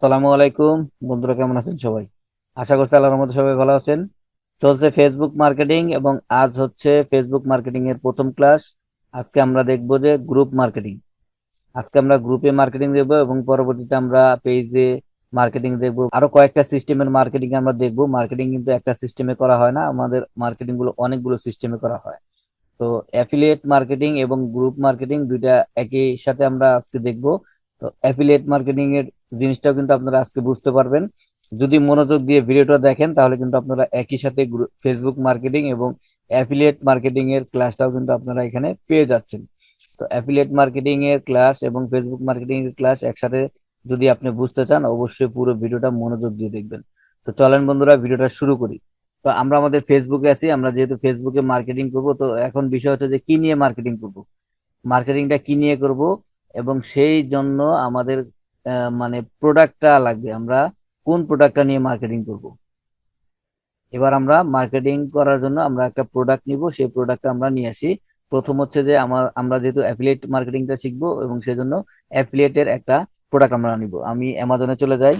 আসসালামু আলাইকুম। বন্ধুরা, কেমন আছেন সবাই? আশা করছি আল্লাহর মধ্যে সবাই ভালো আছেন। চলছে ফেসবুক মার্কেটিং এবং আজ হচ্ছে ফেসবুক মার্কেটিং এর প্রথম ক্লাস আজকে আমরা দেখব যে গ্রুপ মার্কেটিং আজকে আমরা গ্রুপে মার্কেটিং দেখব এবং পরবর্তীতে আমরা পেজে মার্কেটিং দেখব। আরও কয়েকটা সিস্টেমের মার্কেটিং আমরা দেখব। মার্কেটিং কিন্তু একটা সিস্টেমে করা হয় না। আমাদের মার্কেটিংগুলো অনেকগুলো সিস্টেমে করা হয়। তো অ্যাফিলিয়েট মার্কেটিং এবং গ্রুপ মার্কেটিং দুইটা একই সাথে আমরা আজকে দেখব। তো অ্যাফিলিয়েট মার্কেটিং এর জিনিসটাও কিন্তু আপনারা আজকে বুঝতে পারবেন। যদি মনোযোগ দিয়ে ভিডিওটা দেখেন, তাহলে কিন্তু আপনারা একই সাথে ফেসবুক মার্কেটিং এবং অ্যাফিলিয়েট মার্কেটিং এর ক্লাসটাও কিন্তু আপনারা এখানে পেয়ে যাচ্ছেন। তো অ্যাফিলিয়েট মার্কেটিং এর ক্লাস এবং ফেসবুক মার্কেটিং এর ক্লাস একসাথে যদি আপনি বুঝতে চান, অবশ্যই পুরো ভিডিওটা মনোযোগ দিয়ে দেখবেন। তো চলেন বন্ধুরা, ভিডিওটা শুরু করি। তো আমরা আমাদের ফেসবুকে আছি, আমরা যেহেতু ফেসবুকে মার্কেটিং করব, তো এখন বিষয় হচ্ছে যে কি নিয়ে মার্কেটিং করব? মার্কেটিংটা কি নিয়ে করব? এবং সেই জন্য আমাদের মানে প্রোডাক্টটা লাগবে। আমরা কোন প্রোডাক্টটা নিয়ে মার্কেটিং করব? এবার আমরা মার্কেটিং করার জন্য আমরা একটা প্রোডাক্ট নিব। সেই প্রোডাক্টটা আমরা নিয়ে আসি। প্রথম হচ্ছে যে আমার, আমরা যেহেতু অ্যাফিলিয়েট মার্কেটিংটা শিখব এবং সেজন্য অ্যাফিলিয়েটের একটা প্রোডাক্ট আমরা নিব আমি অ্যামাজনে চলে যাই।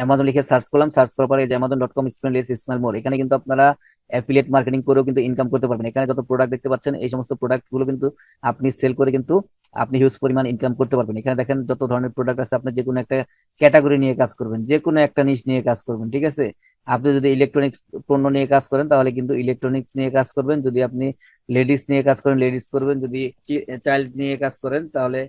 অ্যামাজন লিখে সার্চ করলাম সার্চ করার পরে যে Amazon dot com spell S smell more এখানে কিন্তু আপনারা অ্যাফিলিয়েট মার্কেটিং করেও কিন্তু ইনকাম করতে পারবেন। এখানে যত প্রোডাক্ট দেখতে পাচ্ছেন, এই সমস্ত প্রোডাক্টগুলো কিন্তু আপনি সেল করে কিন্তু আপনি হিউজ পরিমাণ ইনকাম করতে পারবেন। এখানে দেখেন যত ধরনের প্রোডাক্ট আছে, আপনি যে কোনো একটা ক্যাটাগরি নিয়ে কাজ করবেন যে কোনো একটা নিশ নিয়ে কাজ করবেন, ঠিক আছে? আপনি যদি ইলেকট্রনিক্স পণ্য নিয়ে কাজ করেন, তাহলে কিন্তু ইলেকট্রনিক্স নিয়ে কাজ করবেন। যদি আপনি লেডিস নিয়ে কাজ করেন লেডিস করবেন। যদি চাইল্ড নিয়ে কাজ করেন, তাহলে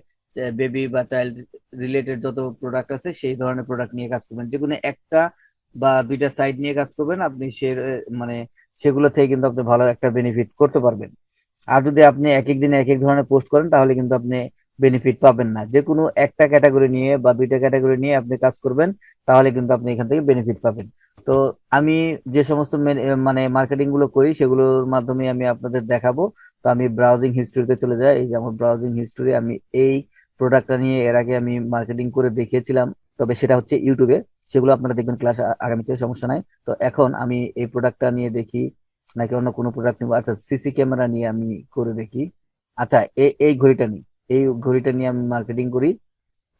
বেবি বা চাইল্ড রিলেটেড যত প্রোডাক্ট আছে, সেই ধরনের প্রোডাক্ট নিয়ে কাজ করবেন। যে কোনো একটা বা দুইটা সাইড নিয়ে কাজ করবেন, আপনি সে মানে সেগুলো থেকে কিন্তু আপনি ভালো একটা বেনিফিট করতে পারবেন। আর যদি আপনি এক এক দিনে এক এক ধরনের পোস্ট করেন, তাহলে কিন্তু আপনি বেনিফিট পাবেন না। যে কোনো একটা ক্যাটাগরি নিয়ে বা দুইটা ক্যাটাগরি নিয়ে আপনি কাজ করবেন, তাহলে কিন্তু আপনি এখান থেকে বেনিফিট পাবেন। তো আমি যে সমস্ত মেন- মার্কেটিংগুলো করি, সেগুলোর মাধ্যমে আমি আপনাদের দেখাবো। তো আমি ব্রাউজিং হিস্ট্রিতে চলে যাই। এই যে আমার ব্রাউজিং হিস্ট্রি আমি এই প্রোডাক্টটা নিয়ে এর আগে আমি মার্কেটিং করে দেখিয়েছিলাম, তবে সেটা হচ্ছে ইউটিউবে সেগুলো আপনারা দেখবেন ক্লাস আগামীতে, সমস্যা নাই। তো এখন আমি এই প্রোডাক্টটা নিয়ে দেখি, নাকি অন্য কোনো প্রোডাক্ট নিবো। আচ্ছা সিসি ক্যামেরা নিয়ে আমি করে দেখি। আচ্ছা এই এই ঘড়িটা নিই। এই ঘড়িটা নিয়ে আমি মার্কেটিং করি।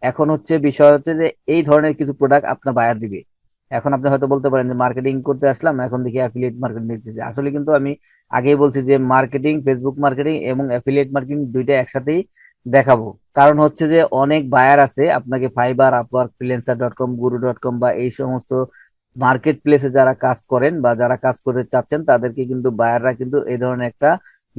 এখন হচ্ছে বিষয় হচ্ছে যে, এই ধরনের কিছু প্রোডাক্ট আপনার বায়ার দিবে। এখন আপনি হয়তো বলতে পারেন যে মার্কেটিং করতে আসলাম, এখন দেখি অ্যাফিলিয়েট মার্কেটিং দেখতেছি। আসলে কিন্তু আমি আগেই বলছি যে মার্কেটিং ফেসবুক মার্কেটিং এবং অ্যাফিলিয়েট মার্কেটিং দুইটা একসাথেই দেখাবো। কারণ হচ্ছে যে অনেক বায়ার আছে, আপনাকে Fiverr Upwork Freelancer dot com Guru dot com বা এই সমস্ত মার্কেট প্লেসে যারা কাজ করেন বা যারা কাজ করতে চাচ্ছেন, তাদেরকে কিন্তু বায়াররা কিন্তু এই ধরনের একটা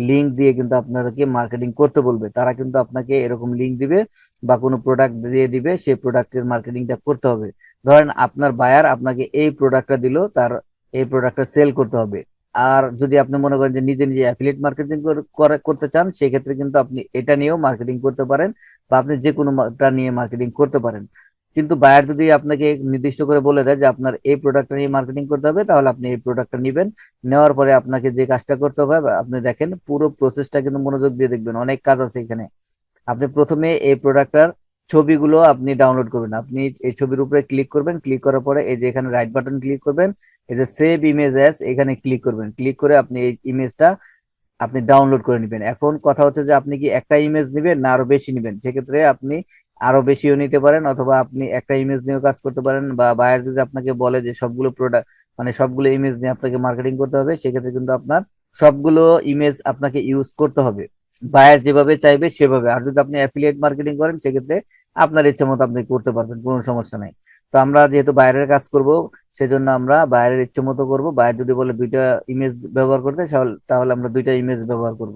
লিঙ্ক দিয়ে কিন্তু আপনাদেরকে মার্কেটিং করতে বলবে। তারা কিন্তু আপনাকে এরকম লিঙ্ক দিবে বা কোনো প্রোডাক্ট দিয়ে দিবে, সেই প্রোডাক্টের মার্কেটিংটা করতে হবে। ধরেন আপনার বায়ার আপনাকে এই প্রোডাক্টটা দিল, তার এই প্রোডাক্টটা সেল করতে হবে। আর যদি আপনি মনে করেন যে নিজে নিজে অ্যাফিলিয়েট মার্কেটিং করতে চান, সেক্ষেত্রে কিন্তু আপনি এটা নিয়েও মার্কেটিং করতে পারেন বা আপনি যে কোনোটা নিয়ে মার্কেটিং করতে পারেন। কিন্তু বায়ার যদি আপনাকে নির্দিষ্ট করে বলে দেয় যে আপনার এই প্রোডাক্টটা নিয়ে মার্কেটিং করতে হবে, তাহলে আপনি এই প্রোডাক্টটা নেবেন। নেওয়ার পরে আপনাকে যে কাজটা করতে হবে আপনি দেখেন পুরো প্রসেসটা কিন্তু মনোযোগ দিয়ে দেখবেন। অনেক কাজ আছে এখানে। আপনি প্রথমে এই প্রোডাক্টটার ছবিগুলো আপনি ডাউনলোড করবেন। আপনি এই ছবির উপরে ক্লিক করবেন ক্লিক করার পরে এই যে এখানে রাইট বাটন ক্লিক করবেন, এই যে সেভ ইমেজ অ্যাস এখানে ক্লিক করবেন। ক্লিক করে আপনি এই ইমেজটা আপনি ডাউনলোড করে নেবেন। এখন কথা হচ্ছে যে আপনি কি একটা ইমেজ নেবেন না আরও বেশি নেবেন? সেক্ষেত্রে আপনি আরও বেশিও নিতে পারেন অথবা আপনি একটা ইমেজ নিয়েও কাজ করতে পারেন বা বায়ার যদি আপনাকে বলে যে সবগুলো প্রোডাক্ট মানে সবগুলো ইমেজ নিয়ে আপনাকে মার্কেটিং করতে হবে, সেক্ষেত্রে কিন্তু আপনার সবগুলো ইমেজ আপনাকে ইউজ করতে হবে। বায়ার যেভাবে চাইবে সেভাবে। আর যদি আপনি অ্যাফিলিয়েট মার্কেটিং করেন, সেক্ষেত্রে আপনার ইচ্ছে মতো আপনি করতে পারবেন, কোনো সমস্যা নাই। তো আমরা যেহেতু বাইরের কাজ করব, সেজন্য আমরা বাইরের ইচ্ছে মতো করব। বাইরে যদি বলে দুইটা ইমেজ ব্যবহার করতে, তাহলে আমরা দুইটা ইমেজ ব্যবহার করব।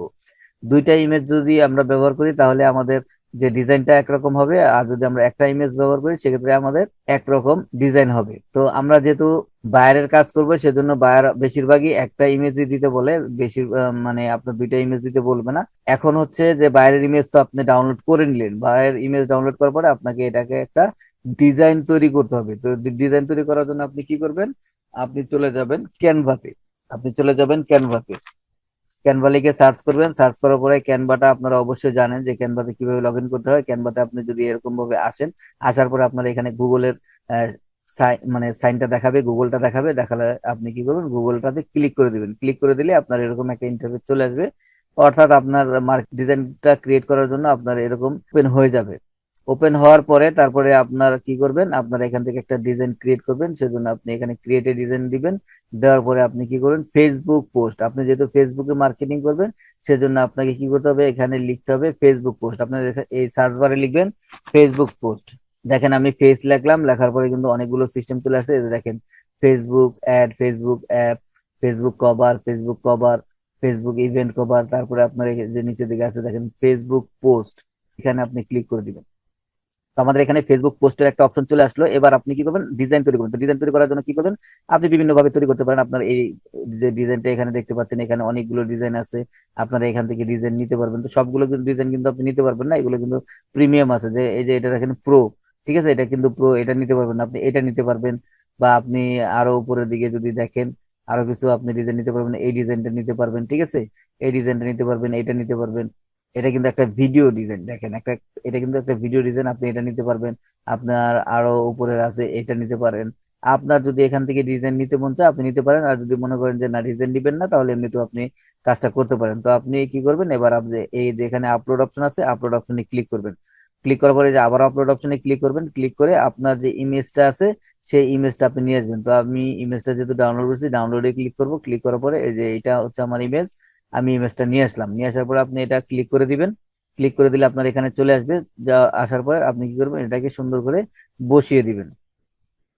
দুইটা ইমেজ যদি আমরা ব্যবহার করি, তাহলে আমাদের যে ডিজাইনটা একরকম হবে, আর যদি আমরা একটা ইমেজ ব্যবহার করি, সেক্ষেত্রে আমাদের একরকম ডিজাইন হবে। তো আমরা যেহেতু বাইরের কাজ করব, সেজন্য বায়ার বেশিরভাগই একটা ইমেজই দিতে বলে বেশি মানে আপনার দুইটা ইমেজ দিতে বলবে না। এখন হচ্ছে যে বাইরের ইমেজ তো আপনি ডাউনলোড করে নিলেন বাইরের ইমেজ ডাউনলোড করার পরে আপনাকে এটাকে একটা ডিজাইন তৈরি করতে হবে। তো ডিজাইন তৈরি করার জন্য আপনি কি করবেন? আপনি চলে যাবেন ক্যানভাতে আপনি চলে যাবেন ক্যানভাতে ক্যানভা লিখে সার্চ করবেন। সার্চ করার পরে ক্যানভাটা আপনারা অবশ্যই জানেন যে ক্যানভাতে কীভাবে লগ করতে হয়। ক্যানভাতে আপনি যদি এরকম ভাবে আসেন, আসার পরে আপনারা এখানে গুগলের মানে সাইনটা দেখাবে গুগলটা দেখাবে। দেখালে আপনি কি করবেন? গুগলটাতে ক্লিক করে দিবেন। ক্লিক করে দিলে আপনার এরকম একটা ইন্টারভিউ চলে আসবে। অর্থাৎ আপনার মার্কেট ডিজাইনটা ক্রিয়েট করার জন্য আপনার এরকম ওপেন হয়ে যাবে। ওপেন হওয়ার পরে তারপরে আপনার কি করবেন? আপনার এখান থেকে একটা ডিজাইন ক্রিয়েট করবেন, সেজন্য আপনি এখানে ক্রিয়েটে ডিজাইন দিবেন। দেওয়ার পরে আপনি কি করবেন? ফেসবুক পোস্ট আপনি যেহেতু ফেসবুকে মার্কেটিং করবেন, সেজন্য আপনাকে কি করতে হবে? এখানে লিখতে হবে ফেসবুক পোস্ট আপনার এই সার্চ বারে লিখবেন ফেসবুক পোস্ট দেখেন আমি ফেস লিখলাম, লেখার পরে কিন্তু অনেকগুলো সিস্টেম চলে যে দেখেন Facebook ad Facebook app Facebook cover Facebook cover Facebook event cover তারপরে আপনার যে নিচের দিকে আছে, দেখেন ফেসবুক পোস্ট এখানে আপনি ক্লিক করে দিবেন। তো আমাদের এখানে ফেসবুক পোস্টের একটা অপশন চলে আসলো। এবার আপনি কি করবেন? ডিজাইন তৈরি করবেন। ডিজাইন তৈরি করার জন্য কি করবেন? আপনি বিভিন্ন ভাবে তৈরি করতে পারেন। আপনার এই যে ডিজাইনটা এখানে দেখতে পাচ্ছেন, এখানে অনেকগুলো ডিজাইন আছে। আপনারা এখান থেকে ডিজাইন নিতে পারবেন। তো সবগুলো কিন্তু ডিজাইন কিন্তু আপনি নিতে পারবেন না। এগুলো কিন্তু প্রিমিয়াম আছে। যে এই যে এটা দেখেন প্রো ঠিক আছে? এটা কিন্তু প্রো এটা নিতে পারবেন আপনি এটা নিতে পারবেন। বা আপনি আরও উপরের দিকে যদি দেখেন, আরও কিছু আপনি ডিজাইন নিতে পারবেন। এই ডিজাইনটা নিতে পারবেন, ঠিক আছে? এই ডিজাইনটা নিতে পারবেন এটা নিতে পারবেন। এটা কিন্তু একটা ভিডিও ডিজাইন দেখেন, একটা, এটা কিন্তু একটা ভিডিও ডিজাইন আপনি এটা নিতে পারবেন। আপনার আরও উপরে আছে, এটা নিতে পারেন। আপনার যদি এখান থেকে ডিজাইন নিতে মন চায়, আপনি নিতে পারেন। আর যদি মনে করেন যে, না ডিজাইন দিবেন না, তাহলে এমনিতেও আপনি কাজটা করতে পারেন। তো আপনি কি করবেন? এবার আপনি এই যে এখানে আপলোড অপশন আছে আপলোড অপশনে ক্লিক করবেন। ক্লিক করার পরে যে আবার আপলোড অপশনে ক্লিক করবেন ক্লিক করে আপনার যে ইমেজটা আছে, সেই ইমেজটা আপনি নিয়ে আসবেন। তো আমি ইমেজটা যেহেতু ডাউনলোড করেছি ডাউনলোডে ক্লিক করব। ক্লিক করার পরে এই যে এটা হচ্ছে আমার ইমেজ আমি ইমেজটা নিয়ে আসলাম। নিয়ে আসার পরে আপনি এটা ক্লিক করে দিবেন। ক্লিক করে দিলে আপনার এখানে চলে আসবে। যা আসার পরে আপনি কি করবেন? এটাকে সুন্দর করে বসিয়ে দিবেন।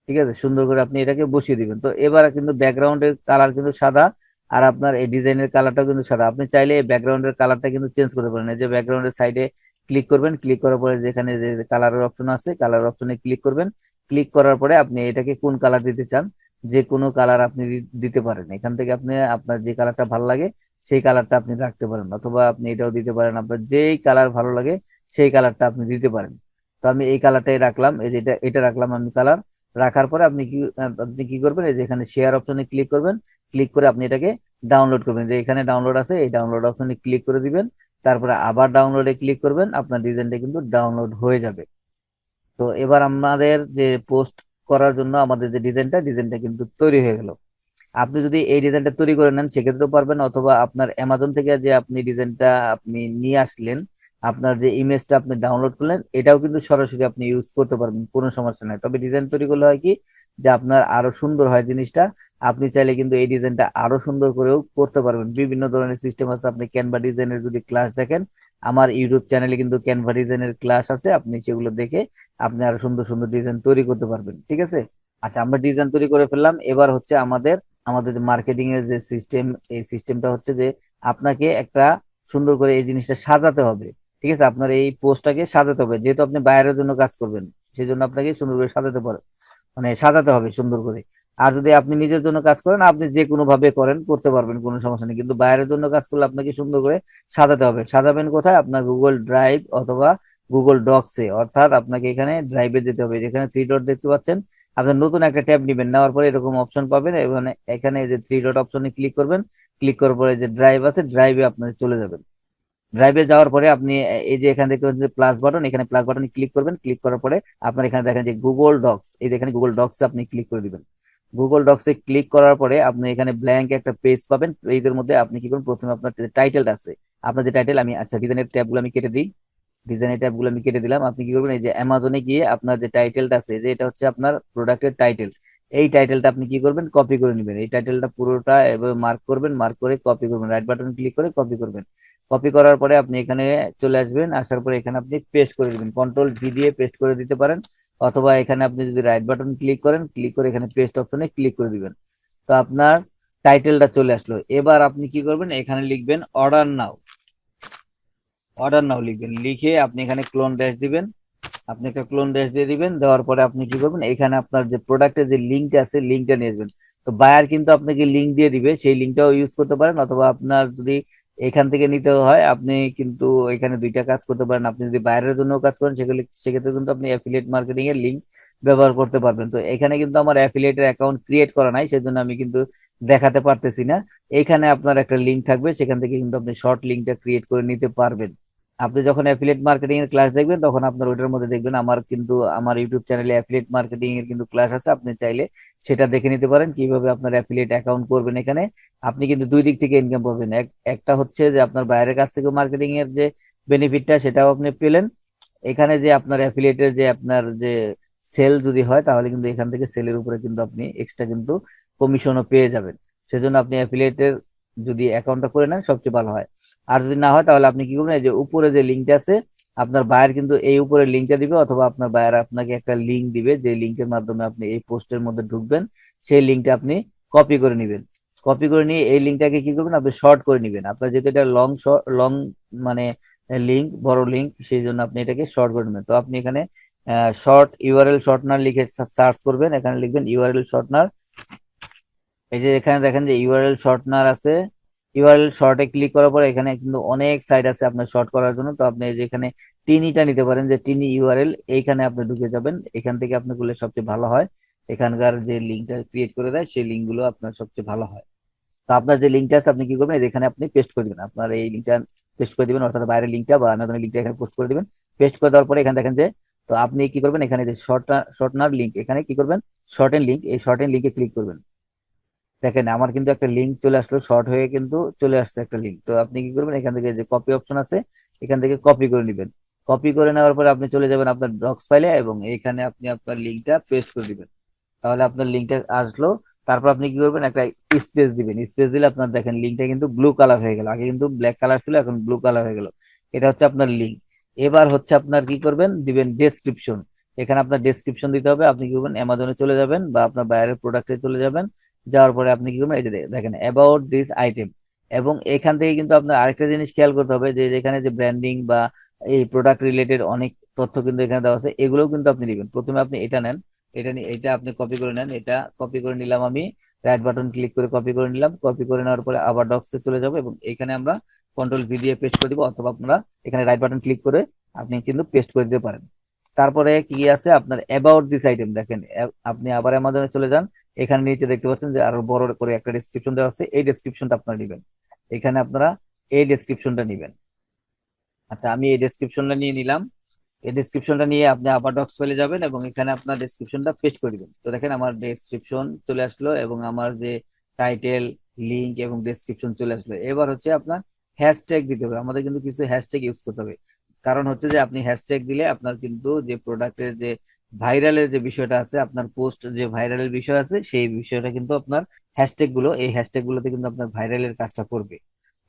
ঠিক আছে? সুন্দর করে আপনি এটাকে বসিয়ে দিবেন। তো এবার কিন্তু ব্যাকগ্রাউন্ডের কালার কিন্তু সাদা আর আপনার এই ডিজাইনের কালারটাও কিন্তু সাদা। আপনি চাইলে এই ব্যাকগ্রাউন্ডের কালারটা কিন্তু চেঞ্জ করতে পারেন। এই যে ব্যাকগ্রাউন্ডের সাইডে ক্লিক করবেন। ক্লিক করার পরে যেখানে যে কালারের অপশন আছে কালার অপশনে ক্লিক করবেন। ক্লিক করার পরে আপনি এটাকে কোন কালার দিতে চান? যে কোনো কালার আপনি দিতে পারেন। এখান থেকে আপনি আপনার যে কালারটা ভালো লাগে সেই কালারটা আপনি রাখতে পারেন, অথবা আপনি এটাও দিতে পারেন, আপনার যেই কালার ভালো লাগে, সেই কালারটা আপনি দিতে পারেন। তো আমি এই কালারটাই রাখলাম, এই যে এটা এটা রাখলাম আমি কালার রাখার পরে আপনি কি আপনি কি করবেন, এই যে এখানে শেয়ার অপশনে ক্লিক করবেন ক্লিক করে আপনি এটাকে ডাউনলোড করবেন। যে এখানে ডাউনলোড আছে, এই ডাউনলোড অপশনে ক্লিক করে দিবেন, তারপরে আবার ডাউনলোডে ক্লিক করবেন, আপনার ডিজাইনটা কিন্তু ডাউনলোড হয়ে যাবে। তো এবার আমাদের যে পোস্ট করার জন্য আমাদের যে ডিজাইনটা ডিজাইনটা কিন্তু তৈরি হয়ে গেল। আপনি যদি এই ডিজাইনটা তৈরি করে নেন, সেক্ষেত্রেও পারবেন। অথবা আপনার অ্যামাজন থেকে যে আপনি ডিজাইনটা আপনি নিয়ে আসলেন, আপনার যে ইমেজটা আপনি ডাউনলোড করলেন, এটাও কিন্তু সরাসরি আপনি ইউজ করতে পারবেন, কোনো সমস্যা নাই। তবে ডিজাইন তৈরি করলে হয় কি, যে আপনার আরও সুন্দর হয় জিনিসটা, আপনি চাইলে কিন্তু এই ডিজাইনটা আরও সুন্দর করেও করতে পারবেন। বিভিন্ন ধরনের সিস্টেম আছে, আপনি ক্যানভা ডিজাইনের যদি ক্লাস দেখেন, আমার ইউটিউব চ্যানেলে কিন্তু ক্যানভা ডিজাইনের ক্লাস আছে, আপনি সেগুলো দেখে আপনি আরও সুন্দর সুন্দর ডিজাইন তৈরি করতে পারবেন। ঠিক আছে? আচ্ছা আমরা ডিজাইন তৈরি করে ফেললাম। এবার হচ্ছে আমাদের আমাদের মার্কেটিং এর যে সিস্টেম এই সিস্টেমটা হচ্ছে যে আপনাকে একটা সুন্দর করে এই জিনিসটা সাজাতে হবে। ঠিক আছে? আপনার এই পোস্টটাকে সাজাতে হবে। যেহেতু আপনি বাইরের জন্য কাজ করবেন সেই জন্য আপনাকে সুন্দর করে সাজাতে পারে মানে সাজাতে হবে সুন্দর করে। আর যদি আপনি নিজের জন্য কাজ করেন, আপনি যে কোনো ভাবে করেন, করতে পারবেন, কোনো সমস্যা নেই। কিন্তু বাইরের জন্য কাজ করলে আপনাকে সুন্দর করে সাজাতে হবে। সাজাবেন কোথায়? আপনার গুগল ড্রাইভ অথবা গুগল ডকসে অর্থাৎ আপনাকে এখানে ড্রাইভে যেতে হবে। যেখানে থ্রি ডট দেখতে পাচ্ছেন, আপনি নতুন একটা ট্যাব নেবেন। নেওয়ার পরে এরকম অপশন পাবেন, এবং এখানে যে থ্রি ডট অপশনে ক্লিক করবেন ক্লিক করার পরে যে ড্রাইভ আছে ড্রাইভে আপনি চলে যাবেন। ড্রাইভে যাওয়ার পরে আপনি এই যে এখানে দেখতে পাচ্ছেন প্লাস বাটন এখানে প্লাস বাটনে ক্লিক করবেন। ক্লিক করার পরে আপনার এখানে দেখেন যে গুগল ডক্স এই যে এখানে গুগল ডক্সে আপনি ক্লিক করে দিবেন। গুগল ডক্সে ক্লিক করার পরে আপনি এখানে ব্ল্যাঙ্ক একটা পেজ পাবেন। পেজের মধ্যে আপনি কি করবেন প্রথমে আপনার টাইটেলটা আছে, আপনার যে টাইটেল আমি আচ্ছা ডিজাইনের ট্যাবগুলো আমি কেটে দিই। ডিজাইনের ট্যাবগুলো আমি কেটে দিলাম। আপনি কি করবেন, এই যে অ্যামাজনে গিয়ে আপনার যে টাইটেলটা আছে, যে এটা হচ্ছে আপনার প্রোডাক্টের টাইটেল এই টাইটেলটা আপনি কি করবেন কপি করে নেবেন। এই টাইটেলটা পুরোটা এভাবে মার্ক করবেন মার্ক করে কপি করবেন। রাইট বাটন ক্লিক করে কপি করবেন। কপি করার পরে আপনি এখানে চলে আসবেন, আসার পরে এখানে আপনি পেস্ট করে দিবেন কন্ট্রোল ভি দিয়ে পেস্ট করে দিতে পারেন, অথবা এখানে আপনি যদি রাইট বাটন ক্লিক করেন ক্লিক করে এখানে পেস্ট অপশনে ক্লিক করে দিবেন। তো আপনার টাইটেলটা চলে আসলো। এবার আপনি কি করবেন, এখানে লিখবেন অর্ডার নাও অর্ডার নাও লিখবেন। লিখে আপনি এখানে ক্লোন ড্যাশ দিবেন। আপনি একটা ক্লোন ড্যাশ দিয়ে দিবেন, দেওয়ার পরে আপনি কি করবেন, এখানে আপনার যে প্রোডাক্টের যে লিঙ্কটা আছে লিঙ্কটা নিয়ে আসবেন। তো বায়ার কিন্তু আপনাকে লিঙ্ক দিয়ে দিবে, সেই লিঙ্কটাও ইউজ করতে পারেন, অথবা আপনার যদি এখান থেকে নিতে হয়, আপনি কিন্তু এখানে দুইটা কাজ করতে পারেন। আপনি যদি বাইরের জন্য কাজ করেন, সেগুলি সেক্ষেত্রে কিন্তু আপনি অ্যাফিলিয়েট মার্কেটিং এর লিঙ্ক ব্যবহার করতে পারবেন। তো এখানে কিন্তু আমার অ্যাফিলিয়েটের অ্যাকাউন্ট ক্রিয়েট করা নাই, সেজন্য আমি কিন্তু দেখাতে পারতেছি না। এখানে আপনার একটা লিঙ্ক থাকবে, সেখান থেকে কিন্তু আপনি শর্ট লিঙ্কটা ক্রিয়েট করে নিতে পারবেন। আপনি যখন অ্যাফিলিয়েট মার্কেটিং এর ক্লাস দেখবেন, তখন আপনার ওইটার মধ্যে দেখবেন আমার কিন্তু, আমার ইউটিউব চ্যানেলে অ্যাফিলিয়েট মার্কেটিং এর কিন্তু ক্লাস আছে। আপনি চাইলে সেটা দেখে নিতে পারেন, কীভাবে আপনার অ্যাফিলিয়েট অ্যাকাউন্ট করবেন এখানে। আপনি কিন্তু দুই দিক থেকে ইনকাম পাবেন। এক, একটা হচ্ছে যে আপনার বাইরের কাছ থেকে মার্কেটিং এর যে বেনিফিটটা সেটাও আপনি পেলেন। এখানে যে আপনার অ্যাফিলিয়েটের যে আপনার যে সেল যদি হয়, তাহলে কিন্তু এখান থেকে সেলের উপরে কিন্তু আপনি এক্সট্রা কিন্তু কমিশনও পেয়ে যাবেন। সেজন্য আপনি অ্যাফিলিয়েটের যদি অ্যাকাউন্টটা করে নেন, সবচেয়ে ভালো হয়। আর যদি না হয়, তাহলে আপনি কি করবেন, এই যে উপরে যে লিঙ্কটা আছে, আপনার বায়ার কিন্তু এই উপরে লিঙ্কটা দিবে, অথবা আপনার বায়ার আপনাকে একটা লিঙ্ক দিবে, যে লিঙ্কের মাধ্যমে আপনি এই পোস্টের মধ্যে ঢুকবেন, সেই লিঙ্কটা আপনি কপি করে নেবেন। কপি করে নিয়ে এই লিঙ্কটাকে কি করবেন, আপনি শর্ট করে নেবেন। আপনার যেহেতু এটা লং লং মানে লিঙ্ক বড় লিঙ্ক সেই জন্য আপনি এটাকে শর্ট করে নেবেন। তো আপনি এখানে শর্ট ইউআরএল শর্টনার লিখে সার্চ করবেন। এখানে লিখবেন ইউআরএল শর্টনার এই যে এখানে দেখেন যে ইউআরএল শর্টনার আছে। ইউআরএল শর্টে ক্লিক করার পর এখানে কিন্তু অনেক সাইট আছে আপনার শর্ট করার জন্য। তো আপনি এই যে এখানে টিনিটা নিতে পারেন যে টিনি ইউআরএল এইখানে আপনি ঢুকে যাবেন। এখান থেকে আপনি করলে সবচেয়ে ভালো হয়। এখানকার যে লিঙ্কটা ক্রিয়েট করে দেয়, সেই লিঙ্কগুলো আপনার সবচেয়ে ভালো হয়। তো আপনার যে লিঙ্কটা আছে, আপনি কি করবেন? এখানে আপনি পেস্ট করে দিবেন। আপনার এই লিঙ্কটা পেস্ট করে দিবেন, অর্থাৎ বাইরের লিঙ্কটা বা অ্যামাজনের লিঙ্কটা এখানে পোস্ট করে দিবেন। পেস্ট করে দেওয়ার পরে এখানে দেখেন যে, তো আপনি কি করবেন? এখানে যে শর্ট শর্টনার লিঙ্ক এখানে কি করবেন? শর্ট এন্ড লিঙ্ক এই শর্ট এন্ড লিঙ্কে ক্লিক করবেন। দেখেন, আমার কিন্তু একটা লিঙ্ক চলে আসলো শর্ট হয়ে কিন্তু চলে আসছে একটা লিঙ্ক তো আপনি কি করবেন, এখান থেকে যে কপি অপশন আছে, এখান থেকে কপি করে নেবেন। কপি করে নেওয়ার পরে আপনি চলে যাবেন আপনার ডক্স ফাইলে এবং এখানে আপনি আপনার লিঙ্কটা পেস্ট করে দিবেন তাহলে আপনার লিঙ্কটা আসলো, তারপর আপনি কি করবেন, একটা স্পেস দিবেন। স্পেস দিলে আপনার দেখেন লিঙ্কটা কিন্তু ব্লু কালার হয়ে গেল। আগে কিন্তু ব্ল্যাক কালার ছিল, এখন ব্লু কালার হয়ে গেল। এটা হচ্ছে আপনার লিঙ্ক এবার হচ্ছে আপনার কি করবেন, দিবেন ডেসক্রিপশন এখানে আপনার ডেসক্রিপশন দিতে হবে, আপনি কি করবেন অ্যামাজনে চলে যাবেন বা আপনার বাইরের প্রোডাক্টে চলে যাবেন। যাওয়ার পরে আপনি কি করবেন? এই যে দেখেন অ্যাবাউট দিস আইটেম এবং এখান থেকে কিন্তু আপনার আরেকটা জিনিস খেয়াল করতে হবে যে এখানে যে ব্র্যান্ডিং বা এই প্রোডাক্ট রিলেটেড অনেক তথ্য কিন্তু এখানে দেওয়া আছে, এগুলোও কিন্তু আপনি দিবেন। প্রথমে আপনি এটা নেন, এটা নিয়ে এটা আপনি কপি করে নেন, এটা কপি করে নিলাম আমি রাইট বাটন ক্লিক করে কপি করে নিলাম কপি করে নেওয়ার পরে আবার ডক্সে চলে যাব এবং এখানে আমরা কন্ট্রোল ভি দিয়ে পেস্ট করে দিব, অথবা আপনারা এখানে রাইট বাটন ক্লিক করে আপনি কিন্তু পেস্ট করে দিতে পারেন। তারপরে কি আছে? আপনার অ্যাবাউট দিস আইটেম দেখেন আপনি আবার অ্যামাজনে চলে যান, এখানে নিচে দেখতে পাচ্ছেন যে আরও বড় করে একটা ডেসক্রিপশন দেওয়া আছে, এই ডেসক্রিপশনটা আপনারা নেবেন। এখানে আপনারা এই ডেসক্রিপশনটা নেবেন। আচ্ছা আমি এই ডেসক্রিপশনটা নিয়ে নিলাম। এই ডেসক্রিপশনটা নিয়ে আপনি আবার ডক্স পেলে যাবেন এবং এখানে আপনার ডেসক্রিপশনটা পেস্ট করে দিবেন। তো দেখেন আমার ডেসক্রিপশন চলে আসলো এবং আমার যে টাইটেল লিঙ্ক এবং ডেসক্রিপশন চলে আসলো। এবার হচ্ছে আপনার হ্যাশট্যাগ দিতে হবে। আমাদের কিন্তু কিছু হ্যাশট্যাগ ইউজ করতে হবে। কারণ হচ্ছে যে আপনি হ্যাশট্যাগ দিলে আপনার কিন্তু যে প্রোডাক্টের যে ভাইরালের যে বিষয়টা আছে, আপনার পোস্ট যে ভাইরালের বিষয় আছে, সেই বিষয়টা কিন্তু আপনার হ্যাশট্যাগগুলো, এই হ্যাশট্যাগ গুলোতে কিন্তু আপনার ভাইরালের কাজটা করবে।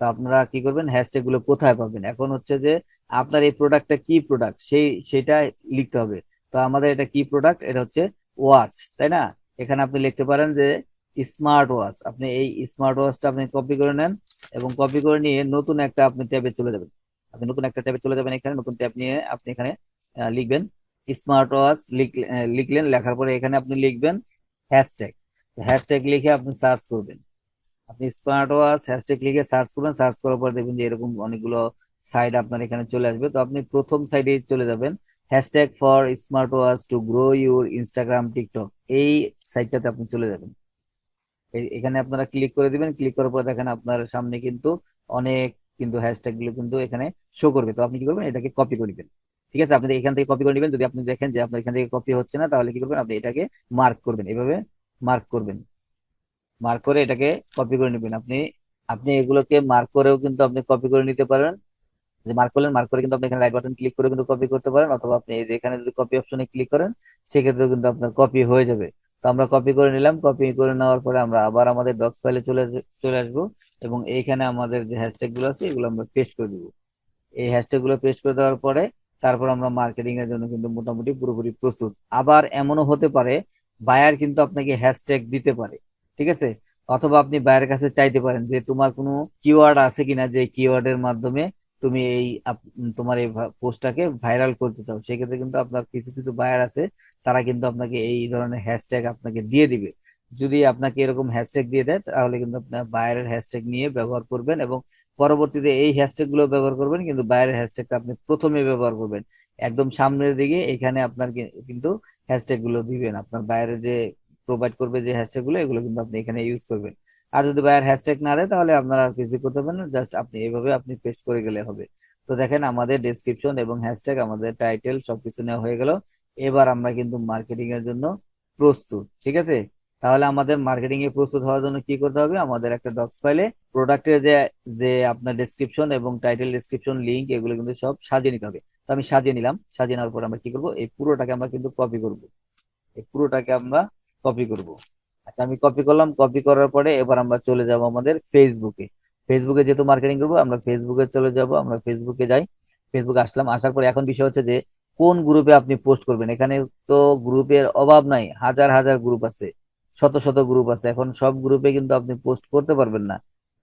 তো আপনারা কি করবেন? হ্যাশট্যাগগুলো কোথায় পাবেন? এখন হচ্ছে যে আপনার এই প্রোডাক্টটা কি প্রোডাক্ট সেই, সেটা লিখতে হবে। তো আমাদের এটা কি প্রোডাক্ট এটা হচ্ছে ওয়াচ তাই না? এখানে আপনি লিখতে পারেন যে স্মার্ট ওয়াচ আপনি এই স্মার্ট ওয়াচটা আপনি কপি করে নেন এবং কপি করে নিয়ে নতুন একটা আপনি ট্যাবে চলে যাবেন। আপনি নতুন একটা ট্যাবে চলে যাবেন এখানে, নতুন ট্যাব নিয়ে আপনি এখানে লিখবেন স্মার্ট ওয়াচ লিখলেন, লেখার পরে এখানে আপনি লিখবেন হ্যাশট্যাগ হ্যাশট্যাগ লিখে আপনি সার্চ করবেন। আপনি স্মার্ট ওয়াচ হ্যাশট্যাগ লিখে সার্চ করবেন সার্চ করার পর দেখবেন যে এরকম অনেকগুলো সাইড আপনার এখানে চলে আসবে। তো আপনি প্রথম সাইডে চলে যাবেন hashtag for smart watch to grow your Instagram TikTok এই সাইটটাতে আপনি চলে যাবেন। এখানে আপনারা ক্লিক করে দিবেন ক্লিক করার পর দেখেন আপনার সামনে কিন্তু অনেক কিন্তু হ্যাশট্যাগগুলো কিন্তু এখানে শো করবে। তো আপনি কি করবেন? এটাকে কপি করে নেবেন। ঠিক আছে? আপনি এখান থেকে কপি করে নেবেন। যদি আপনি দেখেন যে আপনার এখান থেকে কপি হচ্ছে না, তাহলে কি করবেন? আপনি এটাকে মার্ক করবেন। এভাবে মার্ক করবেন। মার্ক করে এটাকে কপি করে নেবেন। আপনি আপনি এগুলোকে মার্ক করেও কিন্তু আপনি কপি করে নিতে পারেন। যে মার্ক করলেন মার্ক করে কিন্তু আপনি এখানে রাইট বাটন ক্লিক করে কিন্তু কপি করতে পারেন। অথবা আপনি এখানে যদি কপি অপশনে ক্লিক করেন, সেক্ষেত্রেও কিন্তু আপনার কপি হয়ে যাবে। তো আমরা কপি করে নিলাম। কপি করে নেওয়ার পরে আমরা আবার আমাদের ডক্স ফাইলে চলে চলে আসব এবং এইখানে আমাদের যে হ্যাশট্যাগগুলো আছে এগুলো আমরা পেস্ট করে দিব। এই হ্যাশট্যাগগুলো পেস্ট করে দেওয়ার পরে তারপর আমরা মার্কেটিং এর জন্য কিন্তু মোটামুটি পুরোপুরি প্রস্তুত। আবার এমনও হতে পারে বায়ার কিন্তু আপনাকে হ্যাশট্যাগ দিতে পারে, ঠিক আছে? অথবা আপনি বায়ার কাছে চাইতে পারেন যে তোমার কোনো কিওয়ার্ড আছে কিনা যে কিওয়ার্ডের মাধ্যমে তুমি এই তোমার এই পোস্টটাকে ভাইরাল করতে চাও, সেক্ষেত্রে কিন্তু আপনার কিছু কিছু বায়ার আছে, তারা কিন্তু আপনাকে এই ধরনের হ্যাশট্যাগ আপনাকে দিয়ে দিবে। যদি আপনাকে এরকম হ্যাশট্যাগ দিয়ে দেয়, তাহলে কিন্তু আপনার বায়ারের হ্যাশট্যাগ নিয়ে ব্যবহার করবেন এবং পরবর্তীতে এই হ্যাশট্যাগগুলো ব্যবহার করবেন, কিন্তু বায়ারের হ্যাশট্যাগটা আপনি প্রথমে ব্যবহার করবেন। একদম সামনের দিকে এখানে আপনার কিন্তু হ্যাশট্যাগগুলো দিবেন। আপনার বায়ারের যে প্রোভাইড করবে যে হ্যাশট্যাগগুলো, এগুলো কিন্তু আপনি এখানে ইউজ করবেন। আর যদি বায়ার হ্যাশট্যাগ না দেয়, তাহলে আপনারা আর কিছু করতে পারেন জাস্ট আপনি এইভাবে আপনি পেস্ট করে গেলে হবে। তো দেখেন আমাদের ডেসক্রিপশন এবং হ্যাশট্যাগ আমাদের টাইটেল সবকিছু নেওয়া হয়ে গেল। এবার আমরা কিন্তু মার্কেটিং এর জন্য প্রস্তুত, ঠিক আছে? তাহলে আমাদের মার্কেটিং এ প্রস্তুত হওয়ার জন্য কি করতে হবে? আমাদের একটা ডক্স ফাইলে প্রোডাক্টের যে যে আপনার ডেসক্রিপশন এবং টাইটেল ডেসক্রিপশন লিংক এগুলো কিন্তু সব সাজিয়ে নিতে হবে। তো আমি সাজিয়ে নিলাম, সাজিয়ে নেওয়ার পর আমরা কি করব? এই পুরোটাকে আমরা কিন্তু কপি করব। এই পুরোটাকে আমরা কপি করব। আচ্ছা আমি কপি করলাম কপি করার পরে এবার আমরা চলে যাব আমাদের ফেসবুকে ফেসবুকে যেহেতু মার্কেটিং করব, আমরা ফেসবুকে চলে যাব, আমরা ফেসবুকে যাই। ফেসবুকে আসলাম, আসার পরে এখন বিষয় হচ্ছে যে, কোন গ্রুপে আপনি পোস্ট করবেন? এখানে তো গ্রুপের অভাব নাই, হাজার হাজার গ্রুপ আছে, শত শত গ্রুপ আছে। এখন সব গ্রুপে কিন্তু আপনি পোস্ট করতে পারবেন না।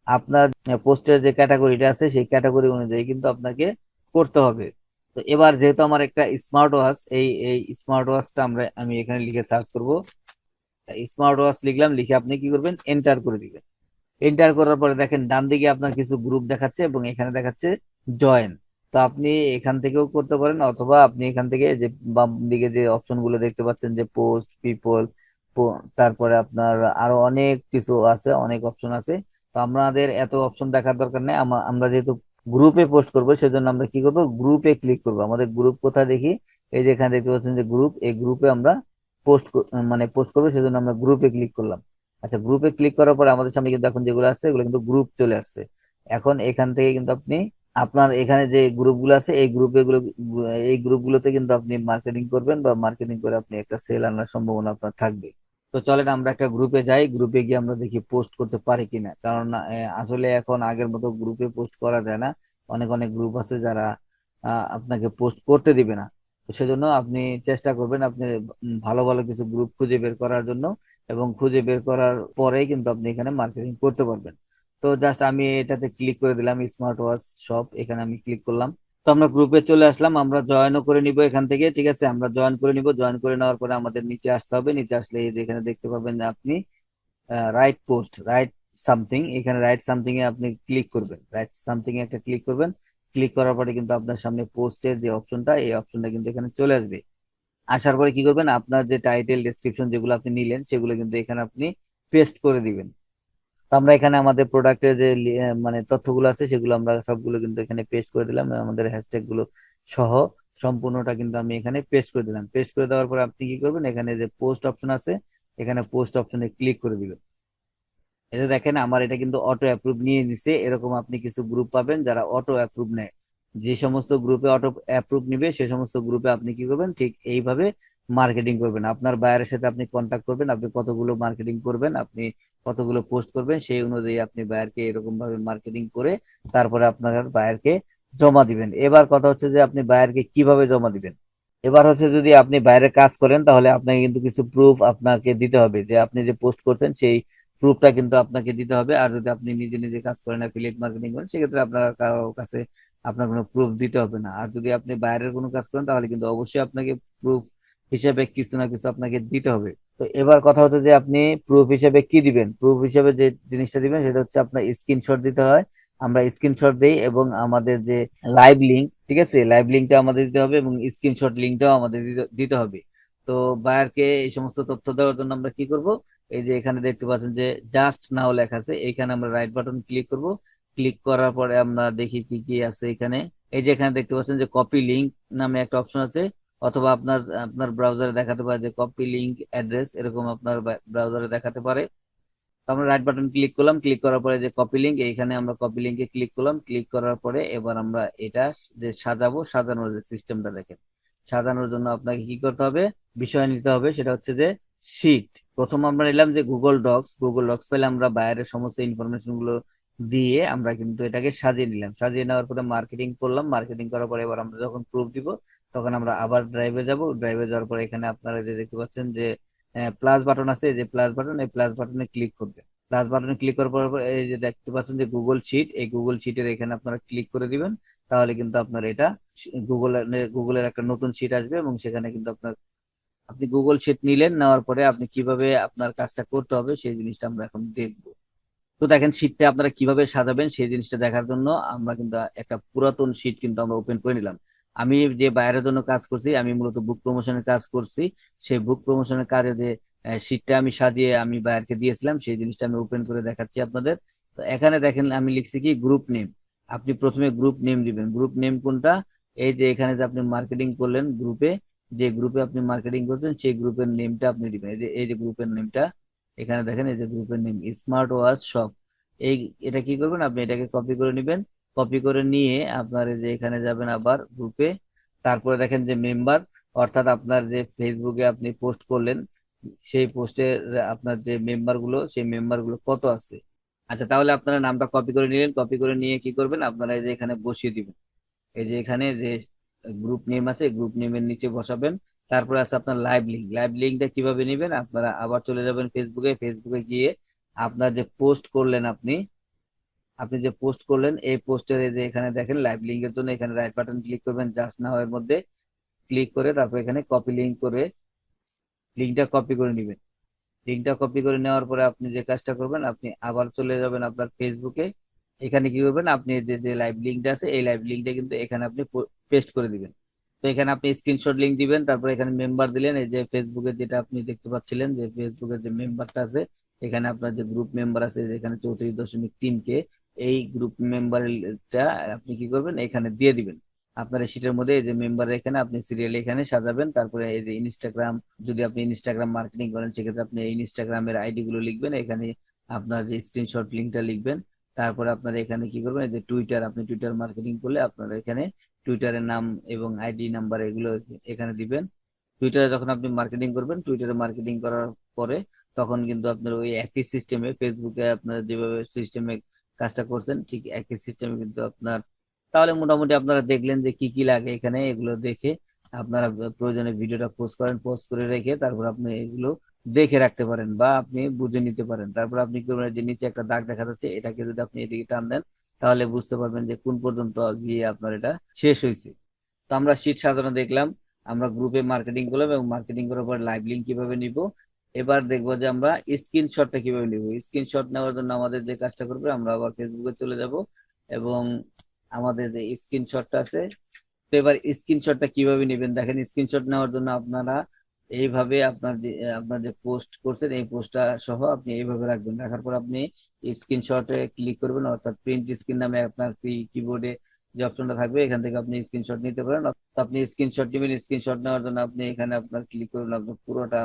আপনার পোস্টের যে ক্যাটাগরিটা আছে, সেই ক্যাটাগরি অনুযায়ী কিন্তু আপনাকে করতে হবে। তো এবার যেহেতু আমার একটা স্মার্ট ওয়াচ এই এই স্মার্ট ওয়াচটা আমরা, আমি এখানে লিখে সার্চ করব। স্মার্ট ওয়াচ লিখলাম, লিখে আপনি কি করবেন? এন্টার করে দিবেন। এন্টার করার পরে দেখেন, ডান দিকে আপনার কিছু গ্রুপ দেখাচ্ছে এবং এখানে দেখাচ্ছে জয়েন তো আপনি এখান থেকেও করতে পারেন, অথবা আপনি এখান থেকে যে বাম দিকে যে অপশনগুলো দেখতে পাচ্ছেন, যে পোস্ট পিপল তারপরে আপনার আরও অনেক কিছু আছে, অনেক অপশন আছে। তো আমাদের এত অপশন দেখার দরকার নেই। আমরা যেহেতু গ্রুপে পোস্ট করব, সেজন্য আমরা কি করব? গ্রুপে ক্লিক করব। আমাদের গ্রুপ কোথায় দেখি? এই যে এখানে দেখতে পাচ্ছেন যে গ্রুপ এই গ্রুপে আমরা পোস্ট মানে পোস্ট করবে, সেজন্য আমরা গ্রুপে ক্লিক করলাম। আচ্ছা গ্রুপে ক্লিক করার পরে আমাদের সামনে কিন্তু এখন যেগুলো আসছে এগুলো কিন্তু গ্রুপ চলে আসছে। এখন এখান থেকে কিন্তু আপনি, আপনার এখানে যে গ্রুপগুলো আছে, এই গ্রুপে এই গ্রুপগুলোতে কিন্তু আপনি মার্কেটিং করবেন বা মার্কেটিং করে আপনি একটা সেল আনার সম্ভাবনা আপনার থাকবে। তো চলেন, আমরা একটা গ্রুপে যাই। গ্রুপে গিয়ে আমরা দেখি পোস্ট করতে পারি কিনা। কারণ আসলে এখন আগের মতো গ্রুপে পোস্ট করা যায় না। অনেক অনেক গ্রুপ আছে যারা আপনাকে পোস্ট করতে দিবে না। সেজন্য আপনি চেষ্টা করবেন আপনি ভালো ভালো কিছু গ্রুপ খুঁজে বের করার জন্য এবং খুঁজে বের করার পরেই কিন্তু আপনি এখানে মার্কেটিং করতে পারবেন। তো জাস্ট আমি এটাতে ক্লিক করে দিলাম স্মার্ট ওয়াচ শপ এখানে আমি ক্লিক করলাম। তো আমরা গ্রুপে চলে আসলাম, আমরা জয়েনও করে নিব এখান থেকে, ঠিক আছে? আমরা জয়েন করে নিব জয়েন করে নেওয়ার পরে আমাদের নিচে আসতে হবে, নিচে আসলে এই যে এখানে দেখতে পাবেন আপনি রাইট পোস্ট রাইট সামথিং এখানে রাইট সামথিং এ আপনি ক্লিক করবেন। রাইট সামথিং এ একটা ক্লিক করবেন ক্লিক করার পরে কিন্তু আপনার সামনে পোস্টের যে অপশনটা এই অপশনটা কিন্তু এখানে চলে আসবে। আসার পরে কি করবেন? আপনার যে টাইটেল ডেসক্রিপশন যেগুলো আপনি নিলেন, সেগুলো কিন্তু এখানে আপনি পেস্ট করে দিবেন। তো আমরা এখানে আমাদের প্রোডাক্টের যে মানে তথ্যগুলো আছে, সেগুলো আমরা সবগুলো কিন্তু এখানে পেস্ট করে দিলাম। আমাদের হ্যাশট্যাগগুলো সহ সম্পূর্ণটা কিন্তু আমি এখানে পেস্ট করে দিলাম। পেস্ট করে দেওয়ার পরে আপনি কি করবেন? এখানে যে পোস্ট অপশন আছে, এখানে পোস্ট অপশনে ক্লিক করে দিবেন। এটা দেখেন, আমার এটা কিন্তু অটো অ্যাপ্রুভ নিয়ে নিছে। এরকম আপনি কিছু গ্রুপ পাবেন যারা অটো অ্যাপ্রুভ নেয়। যে সমস্ত গ্রুপে অটো অ্যাপ্রুভ নিবে, সে সমস্ত গ্রুপে আপনি কি করবেন? ঠিক এইভাবে মার্কেটিং করবেন। আপনার বায়ারের সাথে আপনি কন্ট্যাক্ট করবেন, আপনি কতগুলো মার্কেটিং করবেন, আপনি কতগুলো পোস্ট করবেন, সেই অনুযায়ী আপনি বায়ারকে এরকম ভাবে মার্কেটিং করে তারপরে আপনার বায়ারকে জমা দিবেন। এবার কথা হচ্ছে যে আপনি বায়ারকে কীভাবে জমা দিবেন? এবার হচ্ছে যদি আপনি বাইরে কাজ করেন, তাহলে আপনাকে কিন্তু কিছু প্রুফ আপনাকে দিতে হবে যে আপনি যে পোস্ট করছেন, সেই প্রুফটা কিন্তু আপনাকে দিতে হবে। আর যদি আপনি নিজে নিজে কাজ করেন অ্যাফিলিয়েট মার্কেটিং করেন, সেক্ষেত্রে আপনার কারও কাছে আপনার কোনো প্রুফ দিতে হবে না। আর যদি আপনি বাইরের কোনো কাজ করেন, তাহলে কিন্তু অবশ্যই আপনাকে প্রুফ হিসেবে কিছু না কিছু আপনাকে দিতে হবে। তো এবার কথা হচ্ছে যে আপনি প্রুফ হিসেবে কি দিবেন? প্রুফ হিসেবে যে জিনিসটা দিবেন, সেটা হচ্ছে আপনার স্ক্রিনশট দিতে হয়। আমরা স্ক্রিনশট দিই এবং আমাদের যে লাইভ লিঙ্ক ঠিক আছে? লাইভ লিঙ্কটা আমাদের দিতে হবে এবং স্ক্রিনশট লিঙ্কটাও আমাদের দিতে হবে। তো বায়ারকে এই সমস্ত তথ্য দেওয়ার জন্য আমরা কি করব? এই যে এখানে দেখতে পাচ্ছেন যে জাস্ট নাও লেখা আছে, এখানে আমরা রাইট বাটন ক্লিক করব। ক্লিক করার পরে আমরা দেখি কি কি আছে এখানে। এই যে এখানে দেখতে পাচ্ছেন যে কপি লিঙ্ক নামে একটা অপশন আছে, অথবা আপনার আপনার ব্রাউজারে দেখাতে পারে যে কপি লিঙ্ক অ্যাড্রেস এরকম আপনার ব্রাউজারে দেখাতে পারে। আমরা রাইট বাটন ক্লিক করলাম ক্লিক করার পরে যে কপি লিঙ্ক এইখানে আমরা কপি লিঙ্কে ক্লিক করলাম। ক্লিক করার পরে এবার আমরা এটা যে সাজাবো, সাজানোর যে সিস্টেমটা দেখেন। সাজানোর জন্য আপনাকে কি করতে হবে? বিষয় নিতে হবে, সেটা হচ্ছে যে শিট প্রথম আমরা নিলাম যে গুগল ডক্স গুগল ডক্স পেলে আমরা বাইরের সমস্ত ইনফরমেশনগুলো দিয়ে আমরা কিন্তু এটাকে সাজিয়ে নিলাম। সাজিয়ে নেওয়ার পরে মার্কেটিং করলাম। মার্কেটিং করার পরে এবার আমরা যখন প্রুফ দিব, তখন আমরা আবার ড্রাইভে যাব। ড্রাইভে যাওয়ার পরে এখানে আপনারা যে দেখতে পাচ্ছেন যে প্লাস বাটন আছে। যে প্লাস বাটন এই প্লাস বাটনে ক্লিক করবে প্লাস বাটনে ক্লিক করার পর, এই যে দেখতে পাচ্ছেন যে গুগল শিট এই গুগল শিটের এখানে আপনারা ক্লিক করে দিবেন। তাহলে কিন্তু আপনার এটা গুগল গুগলের একটা নতুন শিট আসবে এবং সেখানে কিন্তু আপনার, আপনি গুগল শিট নিলেন, নেওয়ার পরে আপনি কীভাবে আপনার কাজটা করতে হবে সেই জিনিসটা আমরা এখন দেখব। তো দেখেন শীটটা আপনারা কীভাবে সাজাবেন সেই জিনিসটা দেখার জন্য আমরা কিন্তু একটা পুরাতন শীট কিন্তু আমরা ওপেন করে নিলাম। আমি যে বাইরের জন্য কাজ করছি, আমি মূলত বুক প্রমোশনের কাজ করছি। সেই বুক প্রমোশনের কাজে যে শীটটা আমি সাজিয়ে আমি বাইরকে দিয়েছিলাম, সেই জিনিসটা আমি ওপেন করে দেখাচ্ছি আপনাদের। তো এখানে দেখেন আমি লিখছি কি গ্রুপ নেম আপনি প্রথমে গ্রুপ নেম দিবেন। গ্রুপ নেম কোনটা? এই যে এখানে যে আপনি মার্কেটিং করলেন গ্রুপে যে গ্রুপে আপনি মার্কেটিং করছেন, সেই গ্রুপের নেমটা আপনি দিবেন। এই যে এই যে গ্রুপের নেমটা এখানে দেখেন এই যে গ্রুপের নেম স্মার্ট ওয়াচ শপ এই, এটা কি করবেন? আপনি এটাকে কপি করে নেবেন। কপি করে নিয়ে আপনার যে এখানে যাবেন আবার গ্রুপে তারপরে দেখেন যে মেম্বার অর্থাৎ আপনার যে ফেসবুকে আপনি পোস্ট করলেন, সেই পোস্টের আপনার যে মেম্বারগুলো, সেই মেম্বারগুলো কত আছে? আচ্ছা তাহলে আপনারা নামটা কপি করে নিলেন কপি করে নিয়ে কি করবেন? আপনারা এই যে এখানে বসিয়ে দিবেন। এই যে এখানে যে গ্রুপ নেম আছে গ্রুপ নেমের নিচে বসাবেন। তারপরে আছে আপনার লাইভ লিঙ্ক লাইভ লিঙ্কটা কীভাবে নেবেন? আপনারা আবার চলে যাবেন ফেসবুকে ফেসবুকে গিয়ে আপনার যে পোস্ট করলেন আপনি আপনি যে পোস্ট করলেন, এই পোস্টের যে এখানে দেখেন লাইভ লিঙ্কের জন্য এখানে রাইট বাটন ক্লিক করবেন জাস্ট নাও এর মধ্যে ক্লিক করে তারপর এখানে কপি লিঙ্ক করে লিঙ্কটা কপি করে নেবেন। লিঙ্কটা কপি করে নেওয়ার পরে আপনি যে কাজটা করবেন, আপনি আবার চলে যাবেন আপনার ফেসবুকে এখানে কি করবেন, আপনি যে যে লাইভ লিঙ্কটা আছে, এই লাইভ লিঙ্কটা কিন্তু এখানে আপনি পেস্ট করে দিবেন। তো এখানে আপনি স্ক্রিনশট লিঙ্ক দিবেন, তারপর এখানে মেম্বার দিলেন, এই যে ফেসবুকে যেটা আপনি দেখতে পাচ্ছিলেন, যে ফেসবুকের যে মেম্বারটা আছে, এখানে আপনার যে গ্রুপ মেম্বার আছে এখানে চৌত্রিশ দশমিক তিন কে, এই গ্রুপ মেম্বারটা আপনি কি করবেন, এখানে দিয়ে দিবেন। আপনার এই শীটের মধ্যে এই যে মেম্বার এখানে, আপনি সিরিয়াল এখানে সাজাবেন। তারপরে এই যে ইনস্টাগ্রাম যদি আপনি ইনস্টাগ্রাম মার্কেটিং করেন, সেক্ষেত্রে আপনি ইনস্টাগ্রামের আইডি গুলো লিখবেন। এখানে আপনার যে স্ক্রিনশট লিঙ্কটা লিখবেন। তারপরে আপনার এখানে কি করবেন? এই যে টুইটার আপনি টুইটার মার্কেটিং করলে আপনার এখানে টুইটারের নাম এবং আইডি নাম্বার এগুলো এখানে দিবেন। টুইটারে যখন আপনি মার্কেটিং করবেন টুইটারে মার্কেটিং করার পরে তখন কিন্তু আপনার ওই একই সিস্টেমে ফেসবুকে আপনার যেভাবে সিস্টেমে কাজটা করছেন, ঠিক একই সিস্টেমে কিন্তু আপনার তাহলে মোটামুটি আপনারা দেখলেন যে কি কি লাগে এখানে, এগুলো দেখে আপনারা প্রয়োজনে ভিডিওটা পোস্ট করেন পোস্ট করে রেখে তারপর আপনি এগুলো দেখে রাখতে পারেন বা আপনি বুঝে নিতে পারেন। তারপর আপনি কি যে নিচে একটা দাগ দেখা যাচ্ছে, এটাকে যদি আপনি এদিকে টান দেন, তাহলে বুঝতে পারবেন যে কোন পর্যন্ত গিয়ে আপনার এটা শেষ হয়েছে। তো আমরা শীট সাধারণ দেখলাম, আমরা গ্রুপে মার্কেটিং করলাম এবং মার্কেটিং করার পর লাইভ লিঙ্ক কীভাবে নিব? এবার দেখব যে আমরা স্ক্রিনশটটা কীভাবে নিব? স্ক্রিনশট নেওয়ার জন্য আমাদের যে কাজটা করবে, আমরা আবার ফেসবুকে চলে যাব এবং আমাদের যে স্ক্রিনশটটা আছে। তো এবার স্ক্রিনশটটা কীভাবে নেবেন দেখেন স্ক্রিনশট নেওয়ার জন্য আপনারা এইভাবে আপনার যে আপনার যে পোস্ট করছেন, এই পোস্টটা সহ আপনি এইভাবে রাখবেন। রাখার পর আপনি স্ক্রিনশটে ক্লিক করবেন, অর্থাৎ প্রিন্ট স্ক্রিন নামে আপনার কিবোর্ডে যে অপশনটা থাকবে, এখান থেকে আপনি স্ক্রিনশট নিতে পারেন। আপনি স্ক্রিনশট নেবেন স্ক্রিনশট নেওয়ার জন্য আপনি এখানে আপনার ক্লিক করবেন, আপনার পুরোটা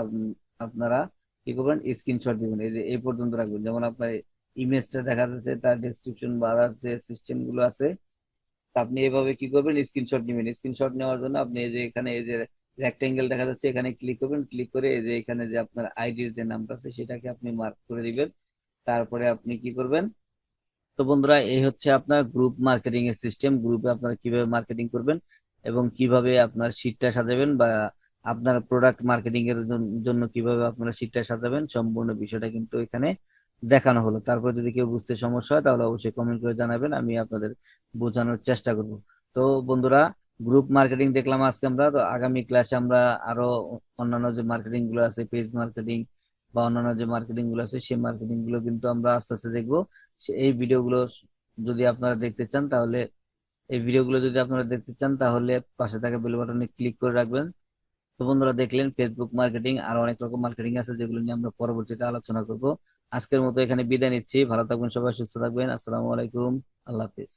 আপনারা কি করবেন স্ক্রিনশট দিবেন। এই যে, এই পর্যন্ত রাখবেন। যেমন আপনার ইমেজটা দেখা যাচ্ছে তার ডেসক্রিপশন বা যে সিস্টেমগুলো আছে আপনি এভাবে কি করবেন? স্ক্রিনশট নেবেন। স্ক্রিনশট নেওয়ার জন্য আপনি এই যে এখানে এই যে রেক্টেঙ্গেল দেখা যাচ্ছে, এখানে ক্লিক করবেন। ক্লিক করে এই যে এখানে যে আপনার আইডির যে নামটা আছে, সেটাকে আপনি মার্ক করে দিবেন। তারপরে আপনি কি করবেন? তো বন্ধুরা, এই হচ্ছে আপনার গ্রুপ মার্কেটিং এর সিস্টেম গ্রুপে আপনারা কীভাবে মার্কেটিং করবেন এবং কীভাবে আপনার শীটটা সাজাবেন বা আপনার প্রোডাক্ট মার্কেটিং এর জন্য কীভাবে আপনারা শীটটা সাজাবেন, সম্পূর্ণ বিষয়টা কিন্তু এখানে দেখানো হলো। তারপর যদি কেউ বুঝতে সমস্যা হয়, তাহলে অবশ্যই কমেন্ট করে জানাবেন, আমি আপনাদের বোঝানোর চেষ্টা করব। তো বন্ধুরা গ্রুপ মার্কেটিং দেখলাম আজকে আমরা। তো আগামী ক্লাসে আমরা আরও অন্যান্য যে মার্কেটিংগুলো আছে পেজ মার্কেটিং বা অন্যান্য যে মার্কেটিংগুলো আছে, সেই মার্কেটিংগুলো কিন্তু আমরা আস্তে আস্তে দেখব। এই ভিডিওগুলো যদি আপনারা দেখতে চান, তাহলে এই ভিডিওগুলো যদি আপনারা দেখতে চান, তাহলে পাশে থাকা বেল বাটনে ক্লিক করে রাখবেন। তো বন্ধুরা, দেখলেন ফেসবুক মার্কেটিং আর অনেক রকম মার্কেটিং আছে, যেগুলো নিয়ে আমরা পরবর্তীতে আলোচনা করব। আজকের মতো এখানে বিদায় নিচ্ছি। ভালো থাকবেন সবাই সুস্থ থাকবেন। আসসালামু আলাইকুম। আল্লাহ হাফিজ।